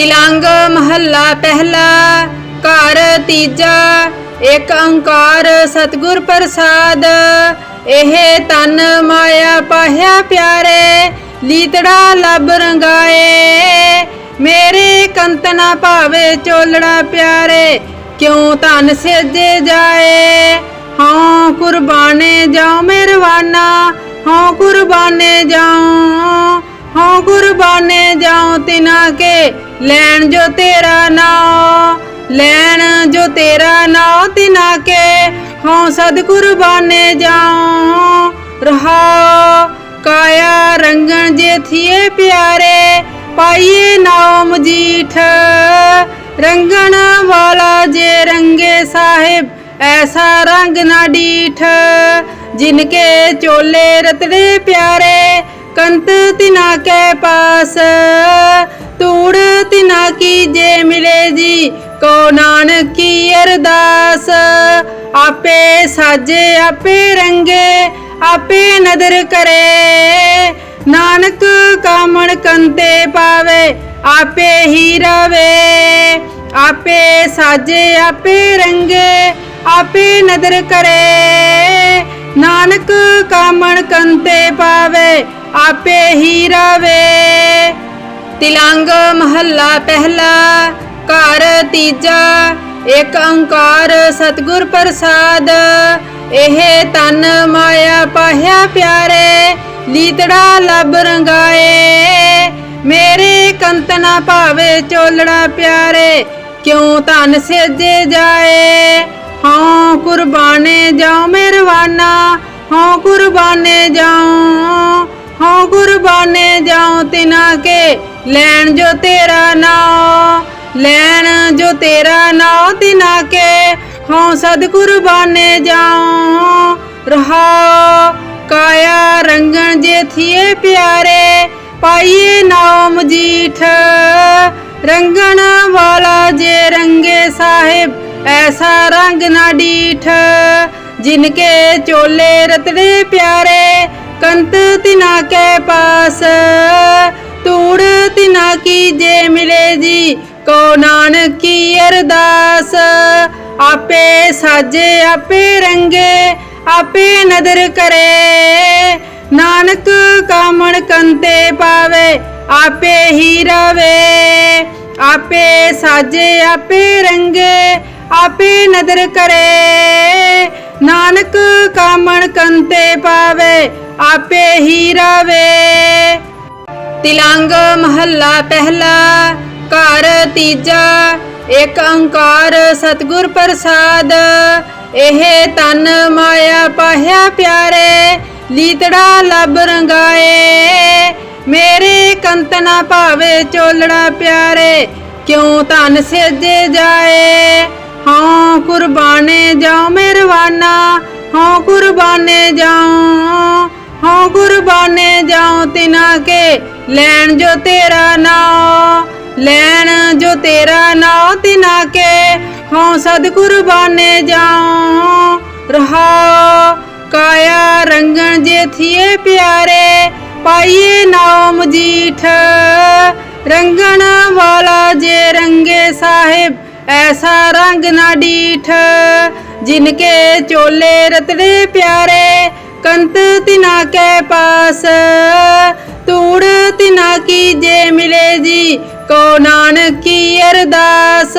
ਤਿਲੰਗ ਮਹੱਲਾ ਪਹਿਲਾ, ਘਰ ਤੀਜਾ, ਇੱਕ ਅੰਕਾਰ ਸਤਿਗੁਰ ਪ੍ਰਸਾਦ। ਇਹ ਤਨ ਮਾਇਆ ਪਾਹਿਆ ਪਿਆਰੇ, ਲੀਤੜਾ ਲੱਭ ਰੰਗਾਏ। ਮੇਰੇ ਕੰਤਨਾ ਭਾਵੇ ਚੋਲੜਾ ਪਿਆਰੇ, ਕਿਉਂ ਧਨ ਸੇਜੇ ਜਾਏ? ਹਾਂ ਕੁਰਬਾਨੇ ਜਾਉ ਮਿਹਰਵਾਨਾ ਹਾਂ ਕੁਰਬਾਨੇ ਜਾਉ ਹਾਂ ਕੁਰਬਾਨੇ ਜਾਉ ਤਿਨਾ ਕੇ, ਲੈਣ ਜੋ ਤੇਰਾ ਨਾਮ ਲੈਣ ਜੋ ਤੇਰਾ ਨਾਮ ਤਿਨਾ ਕੇ, ਹਾਂ ਸਦ ਕੁਰਬਾਨੇ ਜਾਉ ਰਹਾ ਕਾਇਆ ਰੰਗਣ ਜੇ ਥੀਏ ਪਿਆਰੇ, ਪਾਈਏ ਨਾਮ ਜੀਠ, ਰੰਗਣ ਵਾਲਾ ਜੇ ਰੰਗੇ ਸਾਹਿਬ, ਐਸਾ ਰੰਗ ਨਾ ਡੀਠ ਜਿਨਕੇ ਚੋਲੇ ਰਤੜੇ ਪਿਆਰੇ ਕੰਤ ਤਿਨਾ ਕੇ ਪਾਸ ਤੂੜ ਤਿਨਾ ਕੀ ਜੇ ਮਿਲੇ ਜੀ, ਕੋ ਨਾਨਕ ਕੀ ਅਰਦਾਸ। ਆਪੇ ਸਾਜੇ, ਆਪੇ ਰੰਗੇ, ਆਪੇ ਨਦਰ ਕਰੇ। ਨਾਨਕ ਕਾਮਣ ਕੰਤੇ ਪਾਵੇ, ਆਪੇ ਹੀ ਰਵੇ। ਆਪੇ ਸਾਜੇ, ਆਪੇ ਰੰਗੇ, ਆਪੇ ਨਦਰ ਕਰੇ। ਨਾਨਕ ਕਾਮਣ ਕੰਤੇ ਪਾਵੇ ਆਪੇ ਹੀ ਰਵੇ। ਤਿਲੰਗ ਮਹੱਲਾ ਪਹਿਲਾ, ਘਰ ਤੀਜਾ, ਇੱਕ ਓੰਕਾਰ ਸਤਿਗੁਰ ਪ੍ਰਸਾਦ। ਇਹ ਤਨ ਮਾਇਆ ਪਾਹਿਆ ਪਿਆਰੇ, ਲੀਤੜਾ ਲੱਭ ਰੰਗਾਏ। ਮੇਰੇ ਕੰਤਨਾ ਭਾਵੇ ਚੋਲੜਾ ਪਿਆਰੇ, ਕਿਉਂ ਧਨ ਸੇਜੇ ਜਾਏ? ਹਾਂ ਕੁਰਬਾਨੇ ਜਾਉ ਮਿਹਰਵਾਨਾ ਹਾਂ ਕੁਰਬਾਨੇ ਜਾਉ। ਹਾਂ ਕੁਰਬਾਨੇ ਜਾਉ ਤਿਨਾ ਕੇ, ਲੈਣ ਜੋ ਤੇਰਾ ਨਾਮ ਲੈਣ ਜੋ ਤੇਰਾ ਨਾਮ ਤਿਨਾ ਕੇ ਹਾਂ ਸਦ ਕੁਰਬਾਨੇ ਜਾਉ ਰਹਾ ਕਾਇਆ ਰੰਗਣ ਜੇ ਥੀਏ ਪਿਆਰੇ, ਪਾਈਏ ਨਾਮ ਜੀਠ, ਰੰਗਣ ਵਾਲਾ ਜੇ ਰੰਗੇ ਸਾਹਿਬ, ਐਸਾ ਰੰਗ ਨਾ ਡੀਠ ਜਿਨਕੇ ਚੋਲੇ ਰਤੜੇ ਪਿਆਰੇ ਕੰਤ ਤਿਨਾ ਕੇ ਪਾਸ ਤੂੜ ਤਿਨਾ ਕੀ ਜੇ ਮਿਲੇ ਜੀ, ਕੋ ਨਾਨਕ ਕੀ ਅਰਦਾਸ। ਆਪੇ ਸਾਜੇ, ਆਪੇ ਰੰਗੇ, ਆਪੇ ਨਦਰ ਕਰੇ। ਨਾਨਕ ਕਾਮਣ ਕੰਤੇ ਪਾਵੇ, ਆਪੇ ਹੀ ਰਵੇ। ਆਪੇ ਸਾਜੇ, ਆਪੇ ਰੰਗੇ, ਆਪੇ ਨਦਰ ਕਰੇ। ਨਾਨਕ ਕਾਮਣ ਕੰਤੇ ਪਾਵੇ ਆਪੇ ਹੀ ਰਵੇ। ਤਿਲੰਗ ਮਹੱਲਾ ਪਹਿਲਾ, ਘਰ ਤੀਜਾ, ਇੱਕ ਓੰਕਾਰ ਸਤਿਗੁਰ ਪ੍ਰਸਾਦ। ਇਹ ਤਨ ਮਾਇਆ ਪਾਹਿਆ ਪਿਆਰੇ, ਲੀਤੜਾ ਲੱਭ ਰੰਗਾਏ। ਮੇਰੇ ਕੰਤ ਨਾ ਭਾਵੇ ਚੋਲੜਾ ਪਿਆਰੇ, ਕਿਉਂ ਧਨ ਸੇਜੇ ਜਾਏ? ਹਾਂ ਕੁਰਬਾਨੇ ਜਾਉ ਮਿਹਰਵਾਨਾ ਹਾਂ ਕੁਰਬਾਨੇ ਜਾਉ ਹਾਂ ਕੁਰਬਾਨੇ ਜਾਉ ਤਿਨਾ ਕੇ, ਲੈਣ ਜੋ ਤੇਰਾ ਨਾਮ ਲੈਣ ਜੋ ਤੇਰਾ ਨਾਮ ਤਿਨਾ ਕੇ, ਹਾਂ ਸਦ ਕੁਰਬਾਨੇ ਜਾਉ ਰਹਾ ਕਾਇਆ ਰੰਗਣ ਜੇ ਥੀਏ ਪਿਆਰੇ, ਪਾਈਏ ਨਾਮ ਜੀਠ, ਰੰਗਣ ਵਾਲਾ ਜੇ ਰੰਗੇ ਸਾਹਿਬ, ਐਸਾ ਰੰਗ ਨਾ ਡੀਠ ਜਿਨਕੇ ਚੋਲੇ ਰਤੜੇ ਪਿਆਰੇ ਕੰਤ ਤਿਨਾ ਕੇ ਪਾਸ ਤੂੜ ਤਿਨਾ ਕੀ ਜੇ ਮਿਲੇ ਜੀ, ਕੋ ਨਾਨਕ ਕੀ ਅਰਦਾਸ।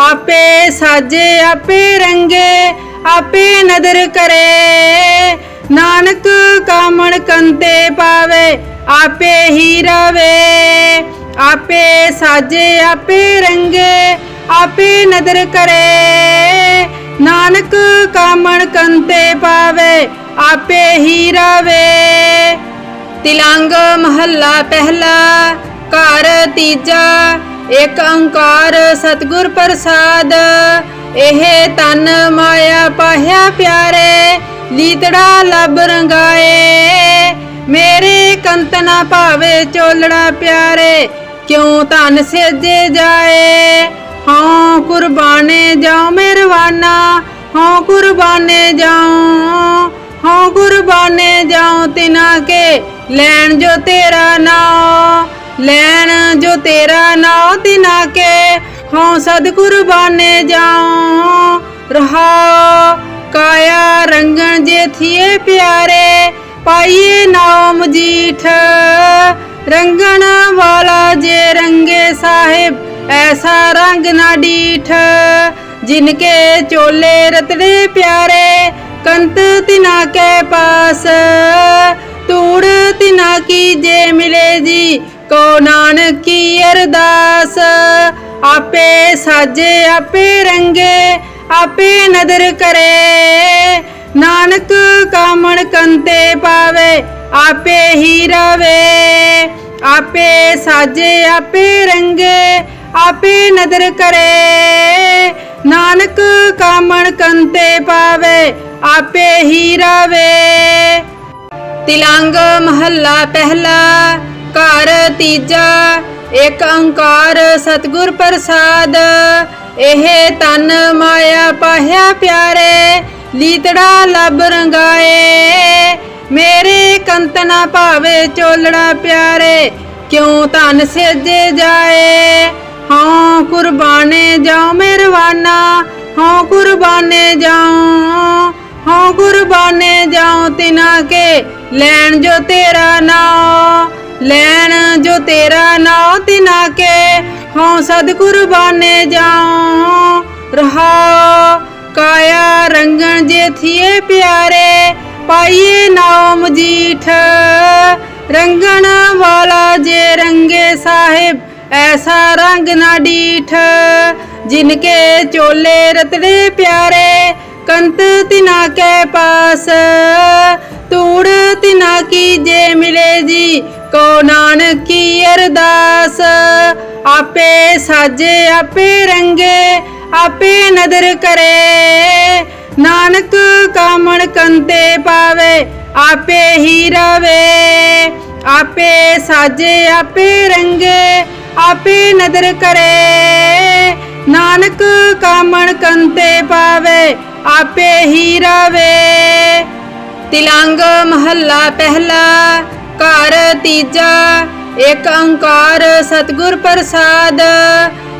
ਆਪੇ ਸਾਜੇ, ਆਪੇ ਰੰਗੇ, ਆਪੇ ਨਦਰ ਕਰੇ। ਨਾਨਕ ਕਾਮਣ ਕੰਤੇ ਪਾਵੇ, ਆਪੇ ਹੀ ਰਵੇ। ਆਪੇ ਸਾਜੇ, ਆਪੇ ਰੰਗੇ, ਆਪੇ ਨਦਰ ਕਰੇ। ਨਾਨਕ ਕਾਮਣ ਕੰਤੇ ਪਾਵੇ ਆਪੇ ਹੀ ਰਵੇ। ਤਿਲੰਗ ਮਹੱਲਾ ਪਹਿਲਾ, ਘਰ ਤੀਜਾ, ਇੱਕ ਓੰਕਾਰ ਸਤਿਗੁਰ ਪ੍ਰਸਾਦ। ਇਹ ਤਨ ਮਾਇਆ ਪਾਹਿਆ ਪਿਆਰੇ, ਲੀਤੜਾ ਲੱਭ ਰੰਗਾਏ। ਮੇਰੇ ਕੰਤਨਾ ਭਾਵੇ ਚੋਲੜਾ ਪਿਆਰੇ, ਕਿਉਂ ਧਨ ਸੇਜੇ ਜਾਏ? ਹਾਂ ਕੁਰਬਾਨੇ ਜਾਉ ਮਿਹਰਵਾਨਾ ਹਾਂ ਕੁਰਬਾਨੇ ਜਾਉ। ਹਾਂ ਕੁਰਬਾਨੇ ਜਾਉ ਤਿਨਾ ਕੇ, ਲੈਣ ਜੋ ਤੇਰਾ ਨਾਮ ਲੈਣ ਜੋ ਤੇਰਾ ਨਾਉ ਤਿਨਾ ਕੇ ਹਉ ਸਦ ਕੁਰਬਾਨੇ ਜਾਉ, ਰਹਾਉ, ਕਾਇਆ ਰੰਗਣ ਜੇ ਥੀਏ ਪਿਆਰੇ, ਪਾਈਏ ਨਾਉ ਮਜੀਠ ਰੰਗਣ ਵਾਲਾ ਜੇ ਰੰਗੇ ਸਾਹਿਬ, ਐਸਾ ਰੰਗ ਨਾ ਡੀਠ ਜਿਨਕੇ ਚੋਲੇ ਰਤੜੇ ਪਿਆਰੇ ਕੰਤ ਤਿਨਾ ਕੇ ਪਾਸ ਤੂੜ ਤਿਨਾ ਕੀ ਜੇ ਮਿਲੇ ਜੀ, ਕੋ ਨਾਨਕ ਕੀ ਅਰਦਾਸ। ਆਪੇ ਸਾਜੇ, ਆਪੇ ਰੰਗੇ, ਆਪੇ ਨਦਰ ਕਰੇ। ਨਾਨਕ ਕਾਮਣ ਕੰਤੇ ਪਾਵੇ, ਆਪੇ ਹੀ ਰਵੇ। ਆਪੇ ਸਾਜੇ, ਆਪੇ ਰੰਗੇ, ਆਪੇ ਨਦਰ ਕਰੇ। ਨਾਨਕ ਕਾਮਣ ਕੰਤੇ ਪਾਵੇ ਆਪੇ ਹੀ ਰਵੇ। ਤਿਲੰਗ ਮਹੱਲਾ ਪਹਿਲਾ, ਘਰ ਤੀਜਾ, ਇੱਕ ਅੰਕਾਰ ਸਤਿਗੁਰ ਪ੍ਰਸਾਦ। ਇਹ ਤਨ ਮਾਇਆ ਪਾਹਿਆ ਪਿਆਰੇ, ਲੀਤੜਾ ਲੱਭ ਰੰਗਾਏ। ਮੇਰੇ ਕੰਤਨਾ ਭਾਵੇ ਚੋਲੜਾ ਪਿਆਰੇ, ਕਿਉਂ ਧਨ ਸੇਜੇ ਜਾਏ? ਹਾਂ ਕੁਰਬਾਨੇ ਜਾਉ ਮਿਹਰਵਾਨਾ ਹਾਂ ਕੁਰਬਾਨੇ ਜਾਉ। ਹਾਂ ਕੁਰਬਾਨੇ ਜਾਉ ਤਿਨਾ ਕੇ, ਲੈਣ ਜੋ ਤੇਰਾ ਨਾਮ ਲੈਣ ਜੋ ਤੇਰਾ ਨਾਮ ਤਿਨਾ ਕੇ, ਹਾਂ ਸਦ ਕੁਰਬਾਨੇ ਜਾਉ ਰਹਾਉ ਕਾਇਆ ਰੰਗਣ ਜੇ ਥੀਏ ਪਿਆਰੇ, ਪਾਈਏ ਨਾਮ ਮਜੀਠ ਰੰਗਣ ਵਾਲਾ ਜੇ ਰੰਗੇ ਸਾਹਿਬ, ਐਸਾ ਰੰਗ ਨਾ ਡੀਠ ਜਿਨਕੇ ਚੋਲੇ ਰਤੜੇ ਪਿਆਰੇ ਕੰਤ ਤਿਨਾ ਕੇ ਪਾਸ ਤੂੜ ਤਿਨਾ ਕੀ ਜੇ ਮਿਲੇ ਜੀ, ਕੋ ਨਾਨਕ ਕੀ ਅਰਦਾਸ। ਆਪੇ ਸਾਜੇ, ਆਪੇ ਰੰਗੇ, ਆਪੇ ਨਦਰ ਕਰੇ। ਨਾਨਕ ਕਾਮਣ ਕੰਤੇ ਪਾਵੇ, ਆਪੇ ਹੀ ਰਵੇ। ਆਪੇ ਸਾਜੇ, ਆਪੇ ਰੰਗੇ, ਆਪੇ ਨਦਰ ਕਰੇ। ਨਾਨਕ ਕਾਮਣ ਕੰਤੇ ਪਾਵੇ ਆਪੇ ਹੀ ਰਵੇ। ਤਿਲੰਗ ਮਹੱਲਾ ਪਹਿਲਾ, ਘਰ ਤੀਜਾ, ਇੱਕ ਓੰਕਾਰ ਸਤਿਗੁਰ ਪ੍ਰਸਾਦ।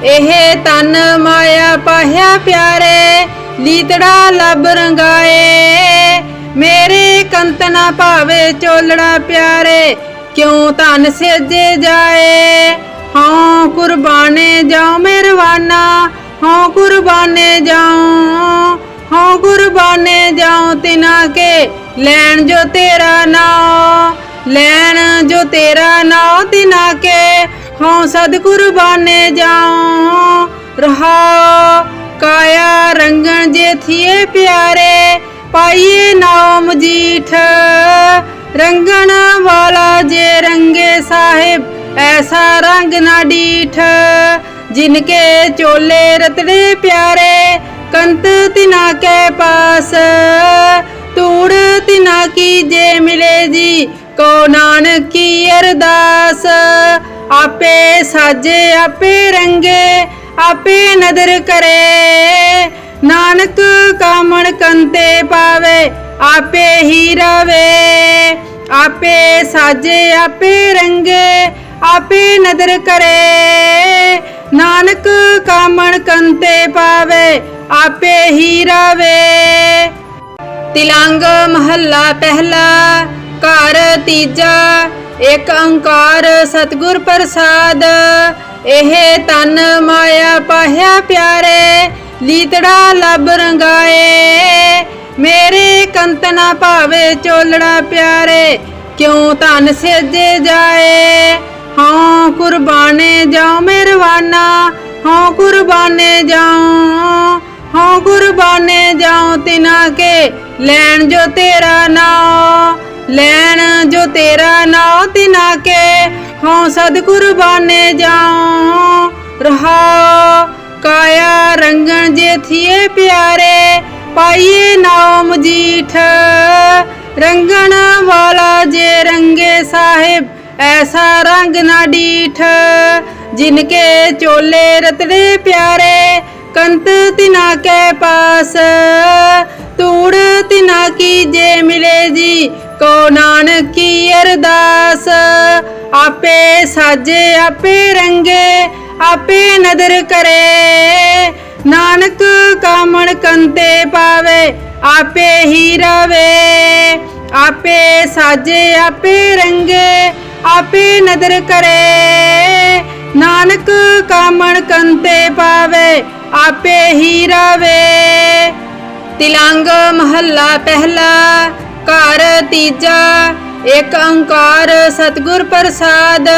ਇਹ ਤਨ ਮਾਇਆ ਪਾਹਿਆ ਪਿਆਰੇ, ਲੀਤੜਾ ਲੱਭ ਰੰਗਾਏ। ਮੇਰੇ ਕੰਤ ਨਾ ਭਾਵੇ ਚੋਲੜਾ ਪਿਆਰੇ, ਕਿਉਂ ਧਨ ਸੇਜੇ ਜਾਏ? ਹਾਂ ਕੁਰਬਾਨੇ ਜਾਉ ਮਿਹਰਵਾਨਾ ਹਾਂ ਕੁਰਬਾਨੇ ਜਾਉ ਹਾਂ ਕੁਰਬਾਨੇ ਜਾਉ ਤਿਨਾ ਕੇ, ਲੈਣ ਜੋ ਤੇਰਾ ਨਾਮ ਲੈਣ ਜੋ ਤੇਰਾ ਨਾਮ ਤਿਨਾ ਕੇ, ਹਾਂ ਸਦ ਕੁਰਬਾਨੇ ਜਾਉ, ਰਹਾਉ, ਕਾਇਆ ਰੰਗਣ ਜੇ ਥੀਏ ਪਿਆਰੇ, ਪਾਈਏ ਨਾਮ ਮਜੀਠ ਰੰਗਣ ਵਾਲਾ ਜੇ ਰੰਗੇ ਸਾਹਿਬ, ਐਸਾ ਰੰਗ ਨਾ ਡੀਠ ਜਿਨਕੇ ਚੋਲੇ ਰਤੜੇ ਪਿਆਰੇ ਕੰਤ ਤਿਨਾ ਕੇ ਪਾਸ ਤੂੜ ਤਿਨਾ ਕੀ ਜੇ ਮਿਲੇ ਜੀ, ਕੋ ਨਾਨਕ ਕੀ ਅਰਦਾਸ। ਆਪੇ ਸਾਜੇ, ਆਪੇ ਰੰਗੇ, ਆਪੇ ਨਦਰ ਕਰੇ। ਨਾਨਕ ਕਾਮਣ ਕੰਤੇ ਪਾਵੇ, ਆਪੇ ਹੀ ਰਵੇ। ਆਪੇ ਸਾਜੇ, ਆਪੇ ਰੰਗੇ, ਆਪੇ ਨਦਰ ਕਰੇ। ਨਾਨਕ ਕਾਮਣ ਕੰਤੇ ਪਾਵੇ ਆਪੇ ਹੀ ਰਵੇ। ਤਿਲੰਗ ਮਹੱਲਾ ਪਹਿਲਾ, ਘਰ ਤੀਜਾ, ਇੱਕ ਅੰਕਾਰ ਸਤਿਗੁਰ ਪ੍ਰਸਾਦ। ਇਹ ਤਨ ਮਾਇਆ ਪਾਹਿਆ ਪਿਆਰੇ, ਲੀਤੜਾ ਲੱਭ ਰੰਗਾਏ। ਮੇਰੇ ਕੰਤਨਾ ਭਾਵੇ ਚੋਲੜਾ ਪਿਆਰੇ, ਕਿਉਂ ਧਨ ਸੇਜੇ ਜਾਏ? ਹਾਂ ਕੁਰਬਾਨੇ ਜਾਉ ਮਿਹਰਵਾਨਾ ਹਾਂ ਕੁਰਬਾਨੇ ਜਾਉ। ਹਾਂ ਕੁਰਬਾਨੇ ਜਾਉ ਤਿਨਾ ਕੇ, ਲੈਣ ਜੋ ਤੇਰਾ ਨਾਮ ਲੈਣ ਜੋ ਤੇਰਾ ਨਾਮ ਤਿਨਾ ਕੇ, ਹਾਂ ਸਦ ਕੁਰਬਾਨੇ ਜਾਉ, ਰਹਾਉ, ਕਾਇਆ ਰੰਗਣ ਜੇ ਥੀਏ ਪਿਆਰੇ, ਪਾਈਏ ਨਾਮ ਮਜੀਠ ਰੰਗਣ ਵਾਲਾ ਜੇ ਰੰਗੇ ਸਾਹਿਬ, ਐਸਾ ਰੰਗ ਨਾ ਡੀਠ ਜਿਨਕੇ ਚੋਲੇ ਰਤੜੇ ਪਿਆਰੇ ਕੰਤ ਤਿਨਾ ਕੇ ਪਾਸ ਤੂੜ ਤਿਨਾ ਕੀ ਜੇ ਮਿਲੇ ਜੀ, ਕੋ ਨਾਨਕ ਕੀ ਅਰਦਾਸ। ਆਪੇ ਸਾਜੇ, ਆਪੇ ਰੰਗੇ, ਆਪੇ ਨਦਰ ਕਰੇ। ਨਾਨਕ ਕਾਮਣ ਕੰਤੇ ਪਾਵੇ, ਆਪੇ ਹੀ ਰਵੇ। ਆਪੇ ਸਾਜੇ, ਆਪੇ ਰੰਗੇ, ਆਪੇ ਨਦਰ ਕਰੇ। ਨਾਨਕ ਕਾਮਣ ਕੰਤੇ ਪਾਵੇ ਆਪੇ ਹੀ ਰਵੇ। ਤਿਲੰਗ ਮਹੱਲਾ ਪਹਿਲਾ, ਘਰ ਤੀਜਾ, ਇੱਕ ਓੰਕਾਰ ਸਤਿਗੁਰ ਪ੍ਰਸਾਦ।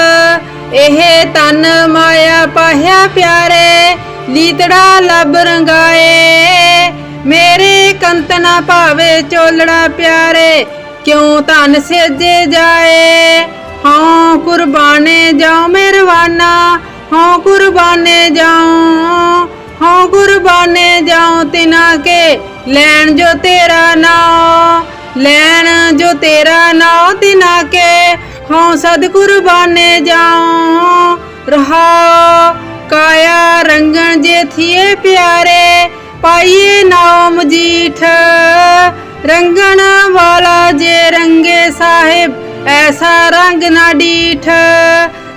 ਇਹ ਤਨ ਮਾਇਆ ਪਾਹਿਆ ਪਿਆਰੇ, ਲੀਤੜਾ ਲਬ ਰੰਗਾਏ। ਮੇਰੇ ਕੰਤ ਨਾ ਭਾਵੇ ਚੋਲੜਾ ਪਿਆਰੇ, ਕਿਉਂ ਧਨ ਸੇਜੇ ਜਾਏ? ਹਾਂ ਕੁਰਬਾਨੇ ਜਾਉ ਮਿਹਰਵਾਨਾ ਹਾਂ ਕੁਰਬਾਨੇ ਜਾਉ ਹਾਂ ਕੁਰਬਾਨੇ ਜਾਉ ਤਿਨਾ ਕੇ, ਲੈਣ ਜੋ ਤੇਰਾ ਨਾਮ ਲੈਣ ਜੋ ਤੇਰਾ ਨਾਮ ਤਿਨਾ ਕੇ, ਹਾਂ ਸਦ ਕੁਰਬਾਨੇ ਜਾਉ ਰਹਾ ਕਾਇਆ ਰੰਗਣ ਜੇ ਥੀਏ ਪਿਆਰੇ, ਪਾਈਏ ਨਾਮ ਜੀਠ, ਰੰਗਣ ਵਾਲਾ ਜੇ ਰੰਗੇ ਸਾਹਿਬ, ਐਸਾ ਰੰਗ ਨਾ ਡੀਠ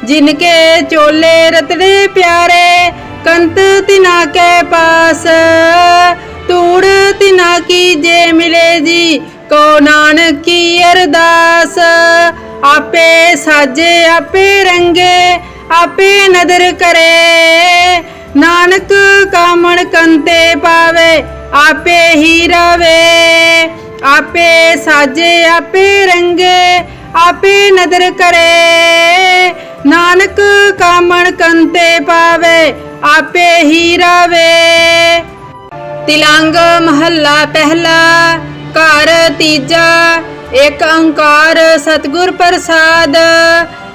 ਜਿਨਕੇ ਚੋਲੇ ਰਤੜੇ ਪਿਆਰੇ ਕੰਤ ਤਿਨਾ ਕੇ ਪਾਸ ਤੂੜ ਤਿਨਾ ਕੀ ਜੇ ਮਿਲੇ ਜੀ, ਕੋ ਨਾਨਕ ਕੀ ਅਰਦਾਸ। ਆਪੇ ਸਾਜੇ, ਆਪੇ ਰੰਗੇ, ਆਪੇ ਨਦਰ ਕਰੇ। ਨਾਨਕ ਕਾਮਣ ਕੰਤੇ ਪਾਵੇ, ਆਪੇ ਹੀ ਰਵੇ। ਆਪੇ ਸਾਜੇ, ਆਪੇ ਰੰਗੇ, ਆਪੇ ਨਦਰ ਕਰੇ। ਨਾਨਕ ਕਾਮਣ ਕੰਤੇ ਪਾਵੇ ਆਪੇ ਹੀ ਰਵੇ। ਤਿਲੰਗ ਮਹੱਲਾ ਪਹਿਲਾ, ਘਰ ਤੀਜਾ, ਇੱਕ ਓੰਕਾਰ ਸਤਿਗੁਰ ਪ੍ਰਸਾਦ।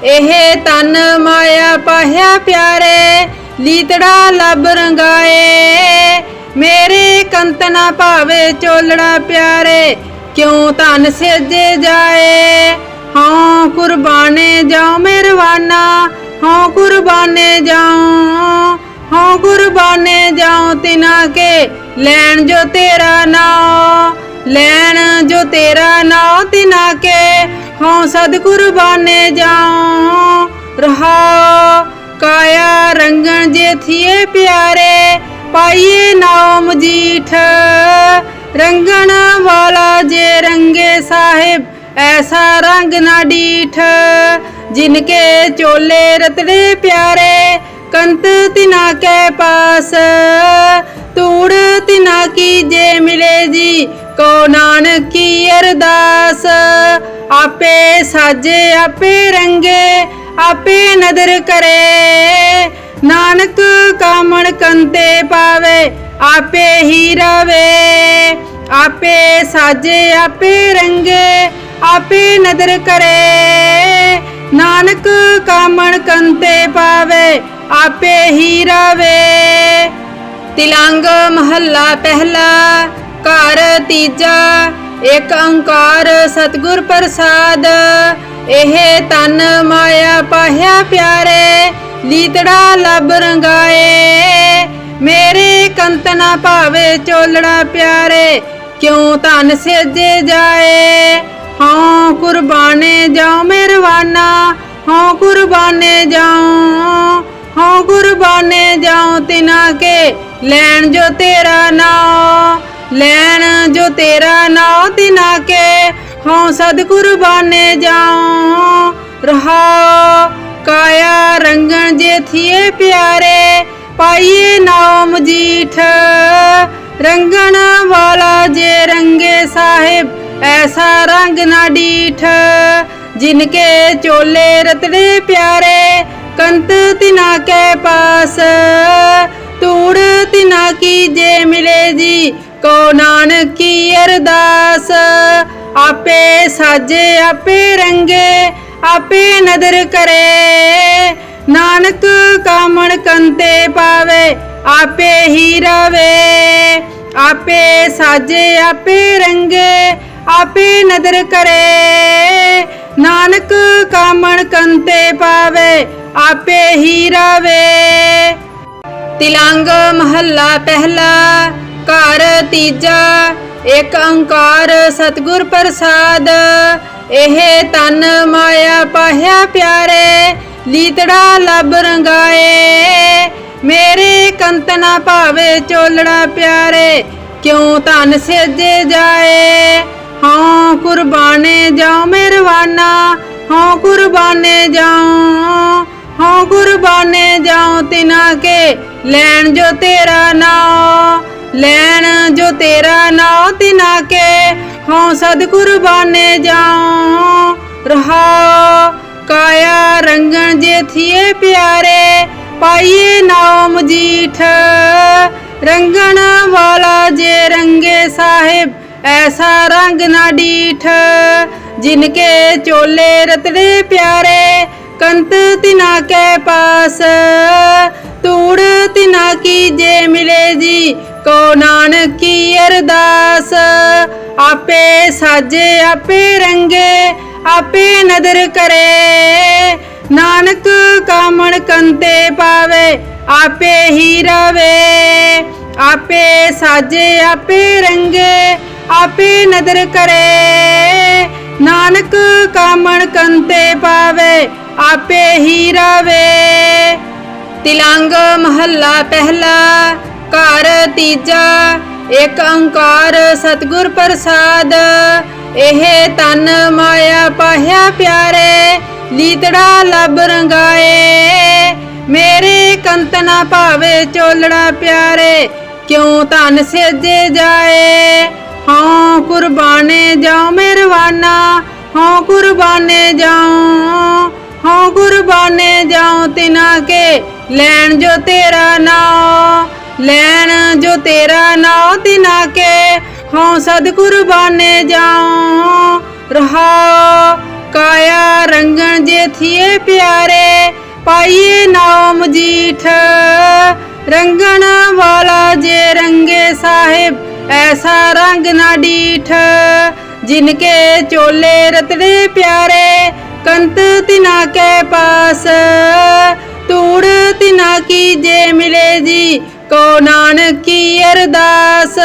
ਇਹ ਤਨ ਮਾਇਆ ਪਾਹਿਆ ਪਿਆਰੇ, ਲੀਤੜਾ ਲੱਭ ਰੰਗਾਏ। ਮੇਰੇ ਕੰਤਨਾ ਭਾਵੇ ਚੋਲੜਾ ਪਿਆਰੇ, ਕਿਉਂ ਧਨ ਸੇਜੇ ਜਾਏ? ਹਾਂ ਕੁਰਬਾਨੇ ਜਾਉ ਮਿਹਰਵਾਨਾ ਹਾਂ ਕੁਰਬਾਨੇ ਜਾਉ ਹਾਂ ਕੁਰਬਾਨੇ ਜਾਉ ਤਿਨਾ ਕੇ, ਲੈਣ ਜੋ ਤੇਰਾ ਨਾਮ ਲੈਣ ਜੋ ਤੇਰਾ ਨਾਮ ਤਿਨਾ ਕੇ, ਹਾਂ ਸਦ ਕੁਰਬਾਨੇ ਜਾਉ, ਰਹਾ ਕਾਇਆ ਰੰਗਣ ਜੇ ਥੀਏ ਪਿਆਰੇ, ਪਾਈਏ ਨਾਮ ਜੀਠ, ਰੰਗਣ ਵਾਲਾ ਜੇ ਰੰਗੇ ਸਾਹਿਬ, ਐਸਾ ਰੰਗ ਨਾ ਡੀਠ ਜਿਨਕੇ ਚੋਲੇ ਰਤੜੇ ਪਿਆਰੇ ਕੰਤ ਤਿਨਾ ਕੇ ਪਾਸ ਤੂੜ ਤਿਨਾ ਕੀ ਜੇ ਮਿਲੇ ਜੀ, ਕੋ ਨਾਨਕ ਕੀ ਅਰਦਾਸ। ਆਪੇ ਸਾਜੇ, ਆਪੇ ਰੰਗੇ, ਆਪੇ ਨਦਰ ਕਰੇ। ਨਾਨਕ ਕਾਮਣ ਕੰਤੇ ਪਾਵੇ, ਆਪੇ ਹੀ ਰਵੇ। ਆਪੇ ਸਾਜੇ, ਆਪੇ ਰੰਗੇ, ਆਪੇ ਨਦਰ ਕਰੇ। ਨਾਨਕ ਕਾਮਣ ਕੰਤੇ ਪਾਵੇ ਆਪੇ ਹੀ ਰਵੇ। ਤਿਲੰਗ ਮਹੱਲਾ ਪਹਿਲਾ, ਘਰ ਤੀਜਾ, ਇੱਕ ਓੰਕਾਰ ਸਤਿਗੁਰ ਪ੍ਰਸਾਦ। ਇਹ ਤਨ ਮਾਇਆ ਪਾਹਿਆ ਪਿਆਰੇ, ਲੀਤੜਾ ਲਬ ਰੰਗਾਏ। ਮੇਰੇ ਕੰਤਨਾ ਭਾਵੇ ਚੋਲੜਾ ਪਿਆਰੇ, ਕਿਉਂ ਧਨ ਸੇਜੇ ਜਾਏ? ਹਾਂ ਕੁਰਬਾਨੇ ਜਾਉ ਮਿਹਰਵਾਨਾ ਹਾਂ ਕੁਰਬਾਨੇ ਜਾਉ। ਹਾਂ ਕੁਰਬਾਨੇ ਜਾਉ ਤਿਨਾ ਕੇ, ਲੈਣ ਜੋ ਤੇਰਾ ਨਾਮ ਲੈਣ ਜੋ ਤੇਰਾ ਨਾਮ ਤਿਨਾ ਕੇ, ਹਾਂ ਸਦ ਕੁਰਬਾਨੇ ਜਾਉ, ਰਹਾ ਕਾਇਆ ਰੰਗਣ ਜੇ ਥੀਏ ਪਿਆਰੇ, ਪਾਈਏ ਨਾਮ ਜੀਠ, ਰੰਗਣ ਵਾਲਾ ਜੇ ਰੰਗੇ ਸਾਹਿਬ, ਐਸਾ ਰੰਗ ਨਾ ਡੀਠ ਜਿਨਕੇ ਚੋਲੇ ਰਤੜੇ ਪਿਆਰੇ ਕੰਤ ਤਿਨਾ ਕੇ ਪਾਸ ਤੂੜ ਤਿਨਾ ਕੀ ਜੇ ਮਿਲੇ ਜੀ, ਕੋ ਨਾਨਕ ਕੀ ਅਰਦਾਸ। ਆਪੇ ਸਾਜੇ, ਆਪੇ ਰੰਗੇ, ਆਪੇ ਨਦਰ ਕਰੇ। ਨਾਨਕ ਕਾਮਣ ਕੰਤੇ ਪਾਵੇ, ਆਪੇ ਹੀ ਰਵੇ। ਆਪੇ ਸਾਜੇ, ਆਪੇ ਰੰਗੇ, ਆਪੇ ਨਦਰ ਕਰੇ। ਨਾਨਕ ਕਾਮਣ ਕੰਤੇ ਪਾਵੇ ਆਪੇ ਹੀ ਰਵੇ। ਤਿਲੰਗ ਮਹੱਲਾ ਪਹਿਲਾ, ਘਰ ਤੀਜਾ, ਇੱਕ ਓੰਕਾਰ ਸਤਿਗੁਰ ਪ੍ਰਸਾਦ। ਇਹ ਤਨ ਮਾਇਆ ਪਾਹਿਆ ਪਿਆਰੇ, ਲੀਤੜਾ ਲੱਭ ਰੰਗਾਏ। ਮੇਰੇ ਕੰਤ ਨਾ ਭਾਵੇ ਚੋਲੜਾ ਪਿਆਰੇ, ਕਿਉਂ ਧਨ ਸੇਜੇ ਜਾਏ? ਹਾਂ ਕੁਰਬਾਨੇ ਜਾਉ ਮਿਹਰਵਾਨਾ ਹਾਂ ਕੁਰਬਾਨੇ ਜਾਉ ਹਾਂ ਕੁਰਬਾਨੇ ਜਾਉ ਤਿਨਾ ਕੇ, ਲੈਣ ਜੋ ਤੇਰਾ ਨਾਮ ਲੈਣ ਜੋ ਤੇਰਾ ਨਾਮ ਤਿਨਾ ਕੇ, ਹਾਂ ਸਦ ਕੁਰਬਾਨੇ ਜਾਉ ਰਹਾ ਕਾਇਆ ਰੰਗਣ ਜੇ ਥੀਏ ਪਿਆਰੇ, ਪਾਈਏ ਨਾਮ ਜੀਠ, ਰੰਗਣ ਵਾਲਾ ਜੇ ਰੰਗੇ ਸਾਹਿਬ, ਐਸਾ ਰੰਗ ਨਾ ਡੀਠ ਜਿਨਕੇ ਚੋਲੇ ਰਤੜੇ ਪਿਆਰੇ। ਕੰਤ ਤਿਨਾ ਕੇ ਪਾਸ ਤੂੜ ਤਿਨਾ ਕੀ ਜੇ ਮਿਲੇ ਜੀ, ਕੋ ਨਾਨਕ ਕੀ ਅਰਦਾਸ। ਆਪੇ ਸਾਜੇ, ਆਪੇ ਰੰਗੇ, ਆਪੇ ਨਦਰ ਕਰੇ। ਨਾਨਕ ਕਾਮਣ ਕੰਤੇ ਪਾਵੇ, ਆਪੇ ਹੀ ਰਵੇ। ਆਪੇ ਸਾਜੇ, ਆਪੇ ਰੰਗੇ, ਆਪੇ ਨਦਰ ਕਰੇ। ਨਾਨਕ ਕਾਮਣ ਕੰਤੇ ਪਾਵੇ ਆਪੇ ਹੀ ਰਵੇ। ਤਿਲੰਗ ਮਹੱਲਾ ਪਹਿਲਾ, ਘਰ ਤੀਜਾ, ਇੱਕ ਓੰਕਾਰ ਸਤਿਗੁਰ ਪ੍ਰਸਾਦ। ਇਹ ਤਨ ਮਾਇਆ ਪਾਹਿਆ ਪਿਆਰੇ, ਲੀਤੜਾ ਲੱਭ ਰੰਗਾਏ। ਮੇਰੇ ਕੰਤਨਾ ਭਾਵੇ ਚੋਲੜਾ ਪਿਆਰੇ, ਕਿਉਂ ਧਨ ਸੇਜੇ ਜਾਏ? ਹਾਂ ਕੁਰਬਾਨੇ ਜਾਉ ਮਿਹਰਵਾਨਾ ਹਾਂ ਕੁਰਬਾਨੇ ਜਾਉ। ਕੁਰਬਾਨੇ ਜਾਉ ਤਿਨਾ ਕੇ, ਲੈਣ ਜੋ ਤੇਰਾ ਨਾਮ ਲੈਣ ਜੋ ਤੇਰਾ ਨਾਮ ਤਿਨਾ ਕੇ ਹਾਂ ਸਦ ਕੁਰਬਾਨੇ ਜਾਉ ਰਹਾ ਕਾਇਆ ਰੰਗਣ ਜੇ ਥੀਏ ਪਿਆਰੇ, ਪਾਈਏ ਨਾਮ ਜੀਠ, ਰੰਗਣ ਵਾਲਾ ਜੇ ਰੰਗੇ ਸਾਹਿਬ, ਐਸਾ ਰੰਗ ਨਾ ਡੀਠ ਜਿਨਕੇ ਚੋਲੇ ਰਤੜੇ ਪਿਆਰੇ ਕੰਤ ਤਿਨਾ ਕੇ ਪਾਸ ਤੂੜ ਤਿਨਾ ਕੀ ਜੇ ਮਿਲੇ ਜੀ, ਕੋ ਨਾਨਕ ਕੀ ਅਰਦਾਸ।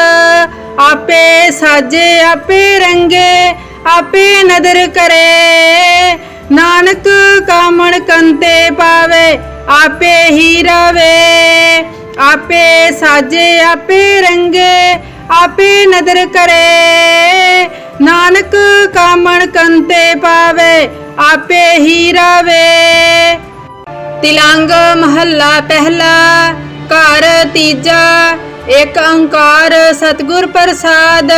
ਆਪੇ ਸਾਜੇ, ਆਪੇ ਰੰਗੇ, ਆਪੇ ਨਦਰ ਕਰੇ। ਨਾਨਕ ਕਾਮਣ ਕੰਤੇ ਪਾਵੇ, ਆਪੇ ਹੀ ਰਵੇ। ਆਪੇ ਸਾਜੇ, ਆਪੇ ਰੰਗੇ, ਆਪੇ ਨਦਰ ਕਰੇ। ਨਾਨਕ ਕਾਮਣ ਕੰਤੇ ਪਾਵੇ ਆਪੇ ਹੀ ਰਵੇ। ਤਿਲੰਗ ਮਹੱਲਾ ਪਹਿਲਾ, ਘਰ ਤੀਜਾ, ਇੱਕ ਅੰਕਾਰ ਸਤਿਗੁਰ ਪ੍ਰਸਾਦ।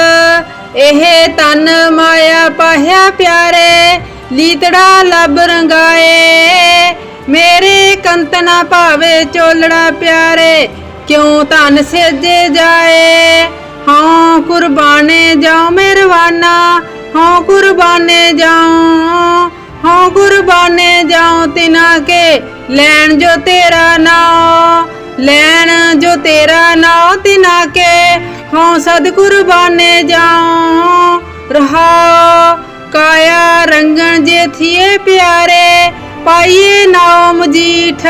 ਇਹ ਤਨ ਮਾਇਆ ਪਾਹਿਆ ਪਿਆਰੇ, ਲੀਤੜਾ ਲੱਭ ਰੰਗਾਏ। ਮੇਰੇ ਕੰਤਨਾ ਭਾਵੇ ਚੋਲੜਾ ਪਿਆਰੇ, ਕਿਉਂ ਧਨ ਸੇਜੇ ਜਾਏ? ਹਾਂ ਕੁਰਬਾਨੇ ਜਾਉ ਮਿਹਰਵਾਨਾ ਹਾਂ ਕੁਰਬਾਨੇ ਜਾਉ। ਹਾਂ ਕੁਰਬਾਨੇ ਜਾਉ ਤਿਨਾ ਕੇ, ਲੈਣ ਜੋ ਤੇਰਾ ਨਾਮ ਲੈਣ ਜੋ ਤੇਰਾ ਨਾਮ ਤਿਨਾ ਕੇ, ਹਾਂ ਸਦ ਕੁਰਬਾਨੇ ਜਾਉ, ਰਹਾ ਕਾਇਆ ਰੰਗਣ ਜੇ ਥੀਏ ਪਿਆਰੇ, ਪਾਈਏ ਨਾਮ ਜੀਠ,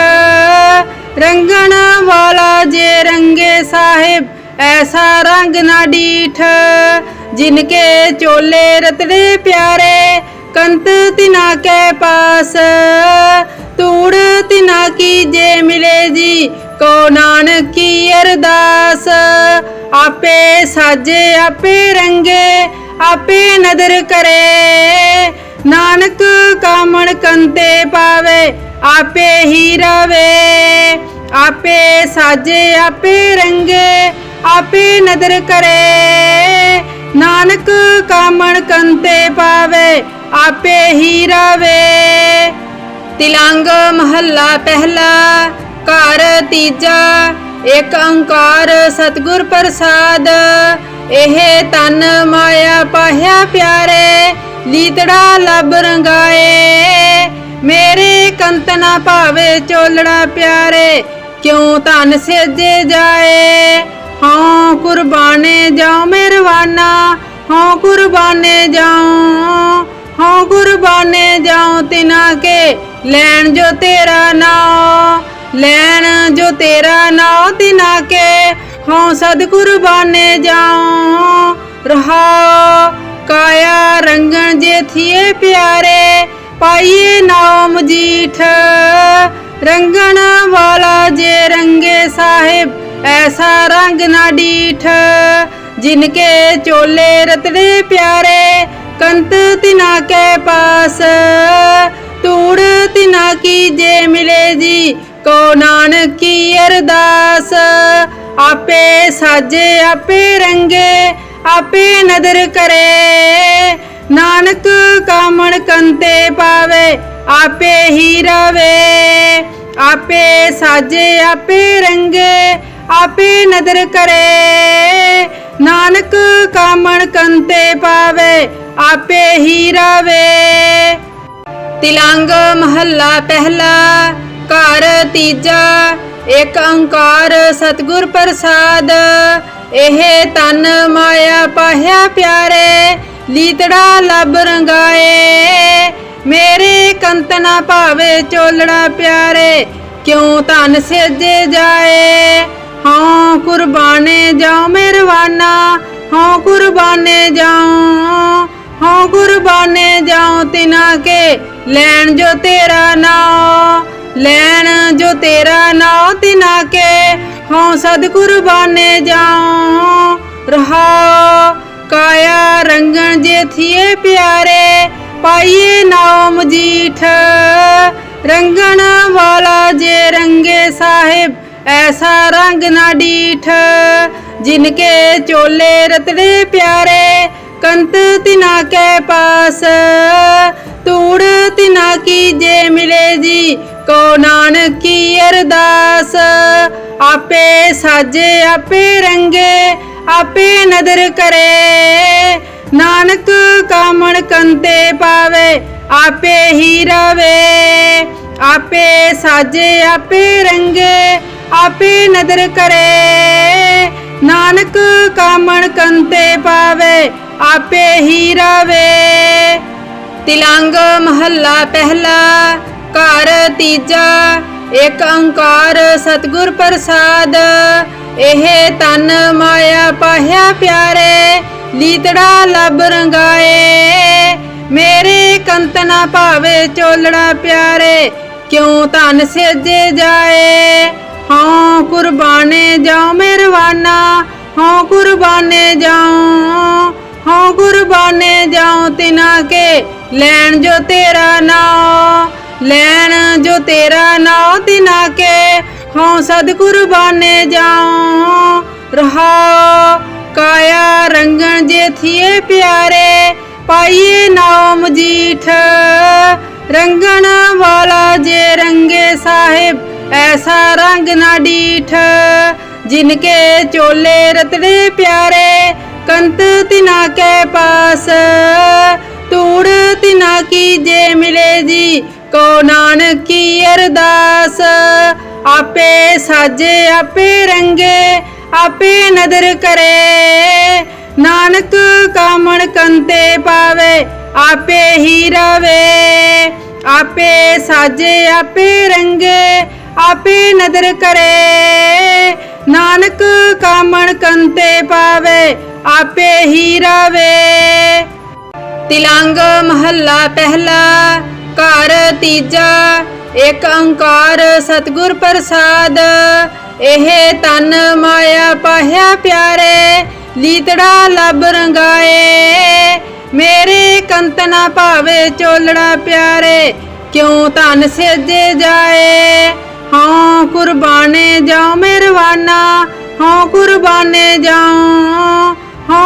ਰੰਗਣ ਵਾਲਾ ਜੇ ਰੰਗੇ ਸਾਹਿਬ, ਐਸਾ ਰੰਗ ਨਾ ਡੀਠ ਜਿਨਕੇ ਚੋਲੇ ਰਤੜੇ ਪਿਆਰੇ। ਕੰਤ ਤਿਨਾ ਕੇ ਪਾਸ ਤੂੜ ਤਿਨਾ ਕੀ ਜੇ ਮਿਲੇ ਜੀ, ਕੋ ਨਾਨਕ ਕੀ ਅਰਦਾਸ। ਆਪੇ ਸਾਜੇ, ਆਪੇ ਰੰਗੇ, ਆਪੇ ਨਦਰ ਕਰੇ। ਨਾਨਕ ਕਾਮਣ ਕੰਤੇ ਪਾਵੇ, ਆਪੇ ਹੀ ਰਵੇ। ਆਪੇ ਸਾਜੇ, ਆਪੇ ਰੰਗੇ, ਆਪੇ ਨਦਰ ਕਰੇ। ਨਾਨਕ ਕਾਮਣ ਕੰਤੇ ਪਾਵੇ ਆਪੇ ਹੀ ਰਵੇ। ਤਿਲੰਗ ਮਹੱਲਾ ਪਹਿਲਾ, ਘਰ ਤੀਜਾ, ਇੱਕ ਓੰਕਾਰ ਸਤਿਗੁਰ ਪ੍ਰਸਾਦ। ਇਹ ਤਨ ਮਾਇਆ ਪਾਹਿਆ ਪਿਆਰੇ, ਲੀਤੜਾ ਲੱਭ ਰੰਗਾਏ। ਮੇਰੇ ਕੰਤ ਨਾ ਭਾਵੇ ਚੋਲੜਾ ਪਿਆਰੇ, ਕਿਉਂ ਧਨ ਸੇਜੇ ਜਾਏ? ਹਾਂ ਕੁਰਬਾਨੇ ਜਾਉ ਮਿਹਰਵਾਨਾ ਹਾਂ ਕੁਰਬਾਨੇ ਜਾਉ। ਹਾਂ ਕੁਰਬਾਨੇ ਜਾਉ ਤਿਨਾ ਕੇ, ਲੈਣ ਜੋ ਤੇਰਾ ਨਾਮ ਲੈਣ ਜੋ ਤੇਰਾ ਨਾਮ ਤਿਨਾ ਕੇ, ਹਾਂ ਸਦ ਕੁਰਬਾਨੇ ਜਾਉ ਰਹਾ ਕਾਇਆ ਰੰਗਣ ਜੇ ਥੀਏ ਪਿਆਰੇ, ਪਾਈਏ ਨਾਮ ਜੀਠ, ਰੰਗਣ ਵਾਲਾ ਜੇ ਰੰਗੇ ਸਾਹਿਬ, ਐਸਾ ਰੰਗ ਨਾ ਡੀਠ ਜਿਨਕੇ ਚੋਲੇ ਰਤੜੇ ਪਿਆਰੇ ਕੰਤ ਤਿਨਾ ਕੇ ਪਾਸ ਤੂੜ ਤਿਨਾ ਕੀ ਜੇ ਮਿਲੇ ਜੀ, ਕੋ ਨਾਨਕ ਕੀ ਅਰਦਾਸ। ਆਪੇ ਸਾਜੇ, ਆਪੇ ਰੰਗੇ, ਆਪੇ ਨਦਰ ਕਰੇ। ਨਾਨਕ ਕਾਮਣ ਕੰਤੇ ਪਾਵੇ, ਆਪੇ ਹੀ ਰਵੇ। ਆਪੇ ਸਾਜੇ, ਆਪੇ ਰੰਗੇ, ਆਪੇ ਨਦਰ ਕਰੇ। ਨਾਨਕ ਕਾਮਣ ਕੰਤੇ ਪਾਵੇ ਆਪੇ ਹੀ ਰਵੇ। ਤਿਲੰਗ ਮਹੱਲਾ ਪਹਿਲਾ, ਘਰ ਤੀਜਾ, ਇੱਕ ਅੰਕਾਰ ਸਤਿਗੁਰ ਪ੍ਰਸਾਦ। ਇਹ ਤਨ ਮਾਇਆ ਪਾਹਿਆ ਪਿਆਰੇ, ਲੀਤੜਾ ਲੱਭ ਰੰਗਾਏ। ਮੇਰੇ ਕੰਤਨਾ ਭਾਵੇ ਚੋਲੜਾ ਪਿਆਰੇ, ਕਿਉਂ ਧਨ ਸੇਜੇ ਜਾਏ? ਹਾਂ ਕੁਰਬਾਨੇ ਜਾਉ ਮਿਹਰਵਾਨਾ ਹਾਂ ਕੁਰਬਾਨੇ ਜਾਉ ਹਾਂ ਕੁਰਬਾਨੇ ਜਾਉ ਤਿਨਾ ਕੇ, ਲੈਣ ਜੋ ਤੇਰਾ ਨਾਮ ਲੈਣ ਜੋ ਤੇਰਾ ਨਾਮ ਤਿਨਾ ਕੇ, ਹਾਂ ਸਦ ਕੁਰਬਾਨੇ ਜਾਉ ਰਹਾ ਕਾਇਆ ਰੰਗਣ ਜੇ ਥੀਏ ਪਿਆਰੇ, ਪਾਈਏ ਨਾਮ ਜੀਠ, ਰੰਗਣ ਵਾਲਾ ਜੇ ਰੰਗੇ ਸਾਹਿਬ, ਐਸਾ ਰੰਗ ਨਾ ਡੀਠ ਜਿਨਕੇ ਚੋਲੇ ਰਤੜੇ ਪਿਆਰੇ ਕੰਤ ਤਿਨਾ ਕੇ ਪਾਸ ਤੂੜ ਤਿਨਾ ਕੀ ਜੇ ਮਿਲੇ ਜੀ, ਕੋ ਨਾਨਕ ਕੀ ਅਰਦਾਸ। ਆਪੇ ਸਾਜੇ, ਆਪੇ ਰੰਗੇ, ਆਪੇ ਨਦਰ ਕਰੇ। ਨਾਨਕ ਕਾਮਣ ਕੰਤੇ ਪਾਵੇ, ਆਪੇ ਹੀ ਰਵੇ। ਆਪੇ ਸਾਜੇ, ਆਪੇ ਰੰਗੇ, ਆਪੇ ਨਦਰ ਕਰੇ। ਨਾਨਕ ਕਾਮਣ ਕੰਤੇ ਪਾਵੇ ਆਪੇ ਹੀ ਰਵੇ। ਤਿਲੰਗ ਮਹੱਲਾ ਪਹਿਲਾ, ਘਰ ਤੀਜਾ, ਇੱਕ ਓੰਕਾਰ ਸਤਿਗੁਰ ਪ੍ਰਸਾਦ। ਇਹ ਤਨ ਮਾਇਆ ਪਾਹਿਆ ਪਿਆਰੇ, ਲੀਤੜਾ ਲੱਭ ਰੰਗਾਏ। ਮੇਰੇ ਕੰਤ ਨਾ ਭਾਵੇ ਚੋਲੜਾ ਪਿਆਰੇ, ਕਿਉਂ ਧਨ ਸੇਜੇ ਜਾਏ? ਹਾਂ ਕੁਰਬਾਨੇ ਜਾਉ ਮਿਹਰਵਾਨਾ ਹਾਂ ਕੁਰਬਾਨੇ ਜਾਉ ਹਾਂ ਕੁਰਬਾਨੇ ਜਾਉ ਤਿਨਾ ਕੇ, ਲੈਣ ਜੋ ਤੇਰਾ ਨਾਮ ਲੈਣ ਜੋ ਤੇਰਾ ਨਾਮ ਤਿਨਾ ਕੇ, ਹਾਂ ਸਦ ਕੁਰਬਾਨੇ ਜਾਉ ਰਹਾ ਕਾਇਆ ਰੰਗਣ ਜੇ ਥੀਏ ਪਿਆਰੇ, ਪਾਈਏ ਨਾਮ ਜੀਠ, ਰੰਗਣ ਵਾਲਾ ਜੇ ਰੰਗੇ ਸਾਹਿਬ, ਐਸਾ ਰੰਗ ਨਾ ਡੀਠ ਜਿਨਕੇ ਚੋਲੇ ਰਤੜੇ ਪਿਆਰੇ ਕੰਤ ਤਿਨਾ ਕੇ ਪਾਸ ਤੂੜ ਤਿਨਾ ਕੀ ਜੇ ਮਿਲੇ ਜੀ, ਕੋ ਨਾਨਕ ਕੀ ਅਰਦਾਸ। ਆਪੇ ਸਾਜੇ, ਆਪੇ ਰੰਗੇ, ਆਪੇ ਨਦਰ ਕਰੇ। ਨਾਨਕ ਕਾਮਣ ਕੰਤੇ ਪਾਵੇ, ਆਪੇ ਹੀ ਰਵੇ। ਆਪੇ ਸਾਜੇ, ਆਪੇ ਰੰਗੇ, ਆਪੇ ਨਦਰ ਕਰੇ। ਨਾਨਕ ਕਾਮਣ ਕੰਤੇ ਪਾਵੇ ਆਪੇ ਹੀ ਰਵੇ। ਤਿਲੰਗ ਮਹੱਲਾ ਪਹਿਲਾ, ਘਰ ਤੀਜਾ, ਇੱਕ ਓੰਕਾਰ ਸਤਿਗੁਰ ਪ੍ਰਸਾਦ। ਇਹ ਤਨ ਮਾਇਆ ਪਾਹਿਆ ਪਿਆਰੇ, ਲੀਤੜਾ ਲੱਭ ਰੰਗਾਏ। ਮੇਰੇ ਕੰਤਨਾ ਭਾਵੇ ਚੋਲੜਾ ਪਿਆਰੇ, ਕਿਉਂ ਧਨ ਸੇਜੇ ਜਾਏ? ਹਾਂ ਕੁਰਬਾਨੇ ਜਾਉ ਮਿਹਰਵਾਨਾ ਹਾਂ ਕੁਰਬਾਨੇ ਜਾਉ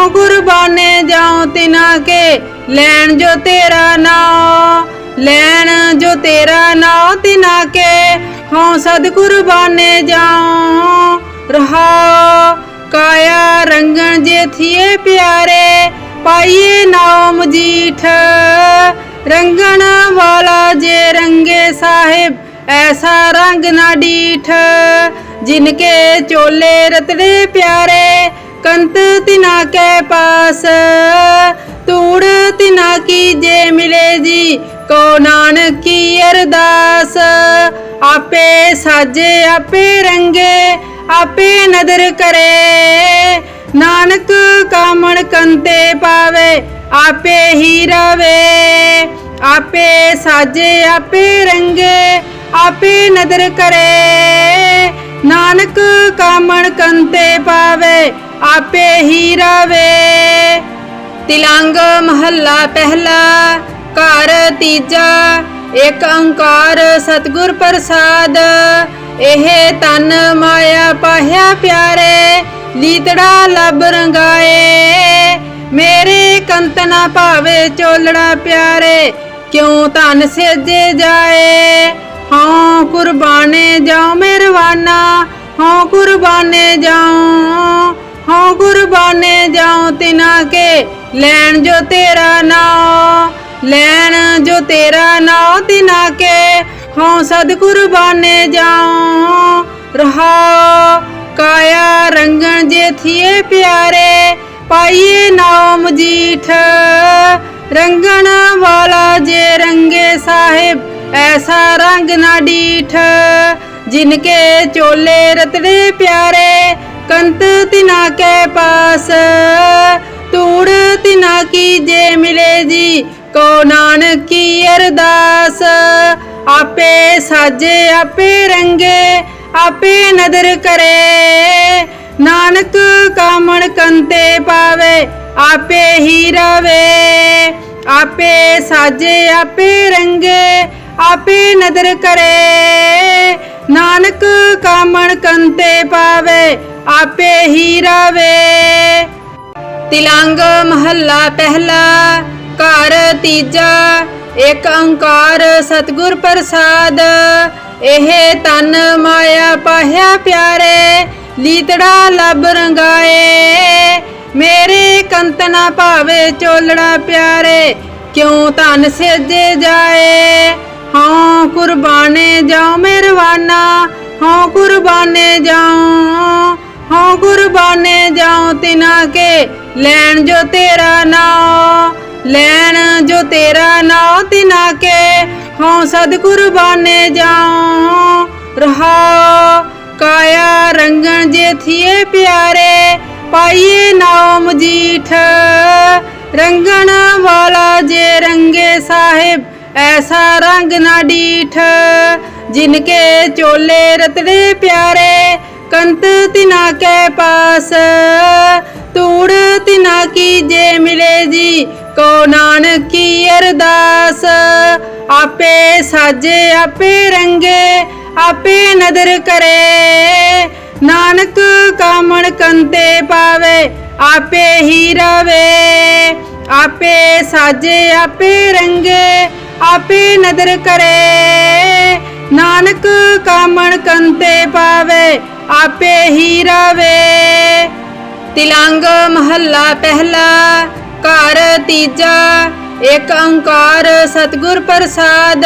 ਹਾਂ ਕੁਰਬਾਨੇ ਜਾਉ ਤਿਨਾ ਕੇ, ਲੈਣ ਜੋ ਤੇਰਾ ਨਾਮ ਲੈਣ ਜੋ ਤੇਰਾ ਨਾਮ ਤਿਨਾ ਕੇ ਹਾਂ ਸਦ ਕੁਰਬਾਨੇ ਜਾਉ ਰਹਾ ਕਾਇਆ ਰੰਗਣ ਜੇ ਥੀਏ ਪਿਆਰੇ, ਪਾਈਏ ਨਾਮ ਜੀਠ, ਰੰਗਣ ਵਾਲਾ ਜੇ ਰੰਗੇ ਸਾਹਿਬ, ਐਸਾ ਰੰਗ ਨਾ ਡੀਠ ਜਿਨਕੇ ਚੋਲੇ ਰਤੜੇ ਪਿਆਰੇ ਕੰਤ ਤਿਨਾ ਕੇ ਪਾਸ ਤੂੜ ਤਿਨਾ ਕੀ ਜੇ ਮਿਲੇ ਜੀ, ਕੋ ਨਾਨਕ ਕੀ ਅਰਦਾਸ। ਆਪੇ ਸਾਜੇ, ਆਪੇ ਰੰਗੇ, ਆਪੇ ਨਦਰ ਕਰੇ। ਨਾਨਕ ਕਾਮਣ ਕੰਤੇ ਪਾਵੇ, ਆਪੇ ਹੀ ਰਵੇ। ਆਪੇ ਸਾਜੇ, ਆਪੇ ਰੰਗੇ, ਆਪੇ ਨਦਰ ਕਰੇ। ਨਾਨਕ ਕਾਮਣ ਕੰਤੇ ਪਾਵੇ ਆਪੇ ਹੀ ਰਵੇ। ਤਿਲੰਗ ਮਹੱਲਾ ਪਹਿਲਾ, ਘਰ ਤੀਜਾ, ਇੱਕ ਓੰਕਾਰ ਸਤਿਗੁਰ ਪ੍ਰਸਾਦ। ਇਹ ਤਨ ਮਾਇਆ ਪਾਹਿਆ ਪਿਆਰੇ, ਲੀਤੜਾ ਲੱਭ ਰੰਗਾਏ। ਮੇਰੇ ਕੰਤਨਾ ਭਾਵੇ ਚੋਲੜਾ ਪਿਆਰੇ, ਕਿਉਂ ਧਨ ਸੇਜੇ ਜਾਏ? ਹਾਂ ਕੁਰਬਾਨੇ ਜਾਉ ਮਿਹਰਵਾਨਾ ਹਾਂ ਕੁਰਬਾਨੇ ਜਾਉ ਹਾਂ ਕੁਰਬਾਨੇ ਜਾਉ ਤਿਨਾ ਕੇ, ਲੈਣ ਜੋ ਤੇਰਾ ਨਾਮ ਲੈਣ ਜੋ ਤੇਰਾ ਨਾਮ ਤਿਨਾ ਕੇ, ਹਾਂ ਸਦ ਕੁਰਬਾਨੇ ਜਾਉ ਰਹਾ ਕਾਇਆ ਰੰਗਣ ਜੇ ਥੀਏ ਪਿਆਰੇ, ਪਾਈਏ ਨਾਮ ਜੀਠ, ਰੰਗਣ ਵਾਲਾ ਜੇ ਰੰਗੇ ਸਾਹਿਬ, ਐਸਾ ਰੰਗ ਨਾ ਡੀਠ ਜਿਨਕੇ ਚੋਲੇ ਰਤੜੇ ਪਿਆਰੇ ਕੰਤ ਤਿਨਾ ਕੇ ਪਾਸ ਤੂੜ ਤਿਨਾ ਕੀ ਜੇ ਮਿਲੇ ਜੀ, ਕੋ ਨਾਨਕ ਕੀ ਅਰਦਾਸ। ਆਪੇ ਸਾਜੇ, ਆਪੇ ਰੰਗੇ, ਆਪੇ ਨਦਰ ਕਰੇ। ਨਾਨਕ ਕਾਮਣ ਕੰਤੇ ਪਾਵੇ, ਆਪੇ ਹੀ ਰਵੇ। ਆਪੇ ਸਾਜੇ, ਆਪੇ ਰੰਗੇ, ਆਪੇ ਨਦਰ ਕਰੇ। ਨਾਨਕ ਕਾਮਣ ਕੰਤੇ ਪਾਵੇ ਆਪੇ ਹੀ ਰਵੇ। ਤਿਲੰਗ ਮਹੱਲਾ ਪਹਿਲਾ, ਘਰ ਤੀਜਾ, ਇੱਕ ਓੰਕਾਰ ਸਤਿਗੁਰ ਪ੍ਰਸਾਦ। ਇਹ ਤਨ ਮਾਇਆ ਪਾਹਿਆ ਪਿਆਰੇ, ਲੀਤੜਾ ਲੱਭ ਰੰਗਾਏ। ਮੇਰੇ ਕੰਤ ਨਾ ਭਾਵੇ ਚੋਲੜਾ ਪਿਆਰੇ, ਕਿਉਂ ਧਨ ਸੇਜੇ ਜਾਏ? ਹਾਂ ਕੁਰਬਾਨੇ ਜਾਉ ਮਿਹਰਵਾਨਾ ਹਾਂ ਕੁਰਬਾਨੇ ਜਾਉ ਹਾਂ ਕੁਰਬਾਨੇ ਜਾਉ ਤਿਨਾ ਕੇ, ਲੈਣ ਜੋ ਤੇਰਾ ਨਾਮ ਲੈਣ ਜੋ ਤੇਰਾ ਨਾਮ ਤਿਨਾ ਕੇ, ਹਾਂ ਸਦ ਕੁਰਬਾਨੇ ਜਾਉ ਰਹਾ ਕਾਇਆ ਰੰਗਣ ਜੇ ਥੀਏ ਪਿਆਰੇ, ਪਾਈਏ ਨਾਮ ਜੀਠ, ਰੰਗਣ ਵਾਲਾ ਜੇ ਰੰਗੇ ਸਾਹਿਬ, ਐਸਾ ਰੰਗ ਨਾ ਡੀਠ ਜਿਨਕੇ ਚੋਲੇ ਰਤੜੇ ਪਿਆਰੇ ਕੰਤ ਤਿਨਾ ਕੇ ਪਾਸ ਤੂੜ ਤਿਨਾ ਕੀ ਜੇ ਮਿਲੇ ਜੀ, ਕੋ ਨਾਨਕ ਕੀ ਅਰਦਾਸ। ਆਪੇ ਸਾਜੇ, ਆਪੇ ਰੰਗੇ, ਆਪੇ ਨਦਰ ਕਰੇ। ਨਾਨਕ ਕਾਮਣ ਕੰਤੇ ਪਾਵੇ, ਆਪੇ ਹੀ ਰਵੇ। ਆਪੇ ਸਾਜੇ, ਆਪੇ ਰੰਗੇ, ਆਪੇ ਨਦਰ ਕਰੇ। ਨਾਨਕ ਕਾਮਣ ਕੰਤੇ ਪਾਵੇ ਆਪੇ ਹੀ ਰਵੇ। ਤਿਲੰਗ ਮਹੱਲਾ ਪਹਿਲਾ, ਘਰ ਤੀਜਾ, ਇੱਕ ਓੰਕਾਰ ਸਤਿਗੁਰ ਪ੍ਰਸਾਦ।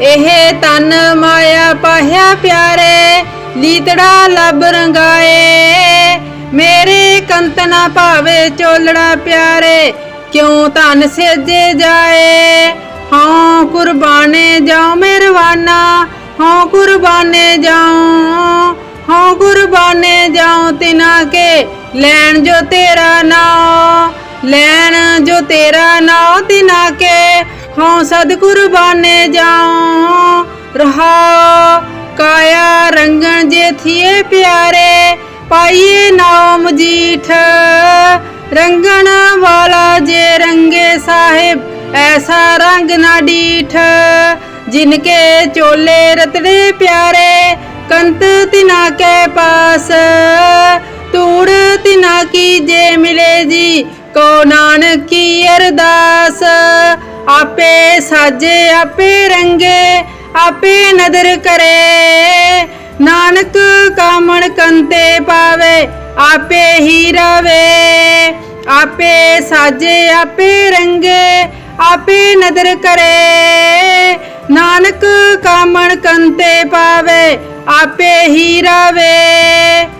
ਇਹ ਤਨ ਮਾਇਆ ਪਾਹਿਆ ਪਿਆਰੇ, ਲੀਤੜਾ ਲੱਭ ਰੰਗਾਏ। ਮੇਰੇ ਕੰਤਨਾ ਭਾਵੇ ਚੋਲੜਾ ਪਿਆਰੇ, ਕਿਉਂ ਧਨ ਸੇਜੇ ਜਾਏ? ਹਾਂ ਕੁਰਬਾਨੇ ਜਾਉ ਮਿਹਰਵਾਨਾ ਹਾਂ ਕੁਰਬਾਨੇ ਜਾਉ ਹਾਂ ਕੁਰਬਾਨੇ ਜਾਉ ਤਿਨਾ ਕੇ, ਲੈਣ ਜੋ ਤੇਰਾ ਨਾਮ ਲੈਣ ਜੋ ਤੇਰਾ ਨਾਮ ਤਿਨਾ ਕੇ, ਹਾਂ ਸਦ ਕੁਰਬਾਨੇ ਜਾਉ ਰਹਾ ਕਾਇਆ ਰੰਗਣ ਜੇ ਥੀਏ ਪਿਆਰੇ, ਪਾਈਏ ਨਾਮ ਜੀਠ, ਰੰਗਣ ਵਾਲਾ ਜੇ ਰੰਗੇ ਸਾਹਿਬ, ਐਸਾ ਰੰਗ ਨਾ ਡੀਠ ਜਿਨਕੇ ਚੋਲੇ ਰਤੜੇ ਪਿਆਰੇ ਕੰਤ ਤਿਨਾ ਕੇ ਪਾਸ ਤੂੜ ਤਿਨਾ ਕੀ ਜੇ ਮਿਲੇ ਜੀ, ਕੋ ਨਾਨਕ ਕੀ ਅਰਦਾਸ। ਆਪੇ ਸਾਜੇ, ਆਪੇ ਰੰਗੇ, ਆਪੇ ਨਦਰ ਕਰੇ। ਨਾਨਕ ਕਾਮਣ ਕੰਤੇ ਪਾਵੇ, ਆਪੇ ਹੀ ਰਵੇ। ਆਪੇ ਸਾਜੇ, ਆਪੇ ਰੰਗੇ, ਆਪੇ ਨਦਰ ਕਰੇ। ਨਾਨਕ ਕਾਮਣ ਕੰਤੇ ਪਾਵੇ ਆਪੇ ਹੀ ਰਵੇ।